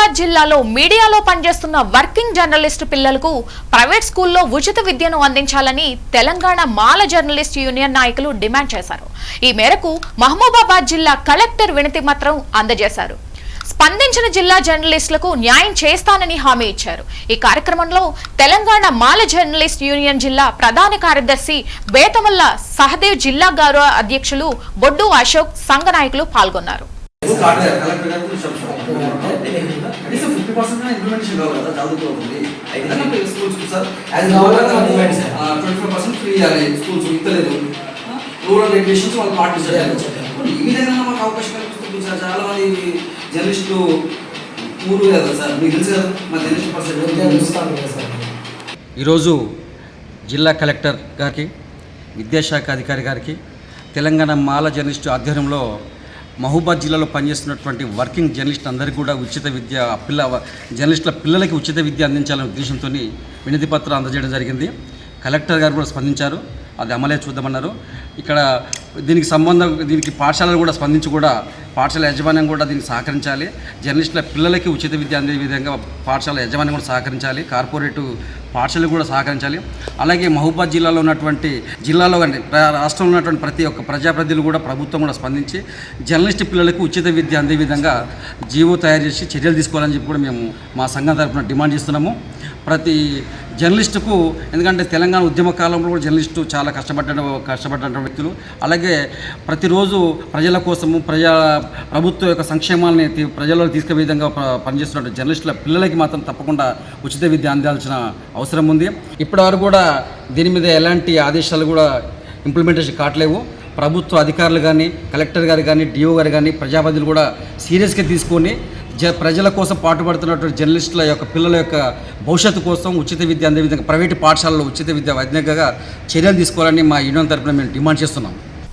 మహబూబాబాద్ జిల్లాలో మీడియాలో పనిచేస్తున్న వర్కింగ్ జర్నలిస్టు పిల్లలకు ప్రైవేట్ స్కూల్లో ఉచిత విద్యను అందించాలని తెలంగాణ మాల జర్నలిస్ట్ యూనియన్ నాయకులు డిమాండ్ చేశారు. ఈ మేరకు మహబూబాబాద్ జిల్లా కలెక్టర్ వినతి మాత్రం అందజేశారు. స్పందించిన జిల్లా జర్నలిస్టులకు న్యాయం చేస్తానని హామీ ఇచ్చారు. ఈ కార్యక్రమంలో తెలంగాణ మాల జర్నలిస్ట్ యూనియన్ జిల్లా ప్రధాన కార్యదర్శి బేతమల్ల సహదేవ్ జిల్లా గౌరవ అధ్యక్షులు బొడ్డు అశోక్ సంఘ నాయకులు పాల్గొన్నారు. పర్సెంట్ ఇంప్లిమెంటేషన్ కావాలి కదా చదువుకోవాలి అయితే schools sir as twenty five percent free ఇవ్వాలి స్కూల్స్ ఇస్తలేదు. రూరల్ రెగ్యులేషన్స్ వాళ్ళు ఇప్పుడు ఈ విధంగా మాకు అవకాశం కల్పిస్తుంది సార్ చాలా మంది జర్నలిస్టులు ఊరు కదా సార్. మీకు తెలుసు కదా మా జర్నలిస్ట్ పర్సెంట్ ఈరోజు జిల్లా కలెక్టర్ గారికి విద్యాశాఖ అధికారి గారికి తెలంగాణ మాల జర్నలిస్టు ఆధ్వర్యంలో మహబూబాద్ జిల్లాలో పనిచేస్తున్నటువంటి వర్కింగ్ జర్నలిస్ట్ అందరికీ కూడా ఉచిత విద్య పిల్ల జర్నలిస్టుల పిల్లలకి ఉచిత విద్య అందించాలనే ఉద్దేశంతో వినతి పత్రం అందజేయడం జరిగింది. కలెక్టర్ గారు కూడా స్పందించారు. అది అమలే చూద్దామన్నారు. ఇక్కడ దీనికి సంబంధం దీనికి పాఠశాలలు కూడా స్పందించి కూడా పాఠశాల యాజమాన్యం కూడా దీనికి సహకరించాలి. జర్నలిస్టుల పిల్లలకి ఉచిత విద్య అందే విధంగా పాఠశాల యాజమాన్యం కూడా సహకరించాలి. కార్పొరేటు పాఠశాలలు కూడా సహకరించాలి. అలాగే మహబూబాద్ జిల్లాలో ఉన్నటువంటి జిల్లాలో కానీ రాష్ట్రంలో ఉన్నటువంటి ప్రతి ఒక్క ప్రజాప్రతినిధులు కూడా ప్రభుత్వం కూడా స్పందించి జర్నలిస్ట్ పిల్లలకు ఉచిత విద్య అందే విధంగా జీవో తయారు చేసి చర్యలు తీసుకోవాలని చెప్పి కూడా మేము మా సంఘం తరఫున డిమాండ్ చేస్తున్నాము. ప్రతి జర్నలిస్టుకు ఎందుకంటే తెలంగాణ ఉద్యమ కాలంలో కూడా జర్నలిస్టు చాలా కష్టపడ్డ కష్టపడ్డ వ్యక్తులు. అలాగే ప్రతిరోజు ప్రజల కోసము ప్రజా ప్రభుత్వం యొక్క సంక్షేమాలని తీ- ప్రజల్లో తీసుకునే విధంగా పనిచేస్తున్న జర్నలిస్టుల పిల్లలకి మాత్రం తప్పకుండా ఉచిత విద్య అందాల్సిన అవసరం ఉంది. ఇప్పటివరకు కూడా దీని మీద ఎలాంటి ఆదేశాలు కూడా ఇంప్లిమెంటేషన్ కావట్లేవు. ప్రభుత్వ అధికారులు కానీ కలెక్టర్ గారు కానీ డిఓ గారు కానీ ప్రజాపతిలు కూడా సీరియస్గా తీసుకొని జ ప్రజల కోసం పాటుపడుతున్నటువంటి జర్నలిస్టుల యొక్క పిల్లల యొక్క భవిష్యత్తు కోసం ఉచిత విద్య అందే విధంగా ప్రైవేటు పాఠశాలలో ఉచిత విద్య వైద్యంగా చర్యలు తీసుకోవాలని మా యూనియన్ తరపున మేము డిమాండ్ చేస్తున్నాం.